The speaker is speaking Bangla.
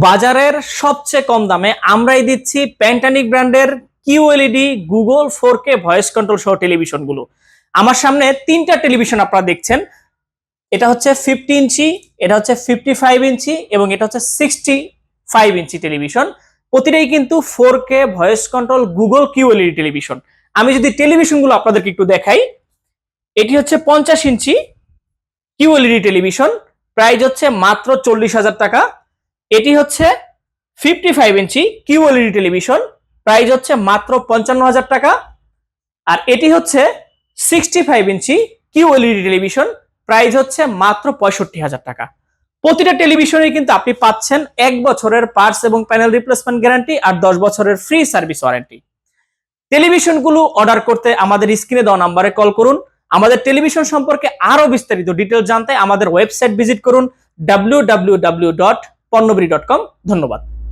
বাজারের সবচেয়ে কম দামে আমরাই দিচ্ছি প্যান্টানিক ব্র্যান্ডের QLED Google four K voice control সহ টেলিভিশনগুলো। আমার সামনে তিনটা টেলিভিশন আপনারা দেখছেন। এটা হচ্ছে ফিফটি ইঞ্চি এটা হচ্ছে ফিফটি ফাইভ ইঞ্চি এবং এটা হচ্ছে সিক্সটি ফাইভ ইঞ্চি টেলিভিশন। প্রতিটাই কিন্তু four K voice control Google QLED television. আমি যদি টেলিভিশনগুলো আপনাদেরকে একটু দেখাই, এটি হচ্ছে পঞ্চাশ ইঞ্চি কিউএলইডি টেলিভিশন। প্রাইস হচ্ছে মাত্র চল্লিশ হাজার টাকা। এটি হচ্ছে ফিফটি ফাইভ ইঞ্চি কিউএলইডি টেলিভিশন। প্রাইস হচ্ছে মাত্র পঞ্চান্ন হাজার টাকা। আর এটি হচ্ছে সিক্সটি ফাইভ ইঞ্চি কিউএলইডি টেলিভিশন। প্রাইস হচ্ছে মাত্র পঁয়ষট্টি হাজার টাকা। প্রতিটা টেলিভিশনে কিন্তু আপনি পাচ্ছেন এক বছরের পার্টস এবং প্যানেল রিপ্লেসমেন্ট গ্যারান্টি আর দশ বছরের ফ্রি সার্ভিস ওয়ারেন্টি। টেলিভিশনগুলো অর্ডার করতে আমাদের স্ক্রিনে দেওয়া নাম্বারে কল করুন। আমাদের টেলিভিশন সম্পর্কে আরও বিস্তারিত ডিটেল জানতে আমাদের ওয়েবসাইট ভিজিট করুন। ডাব্লিউ পণ্যবরী ডট কম ধন্যবাদ।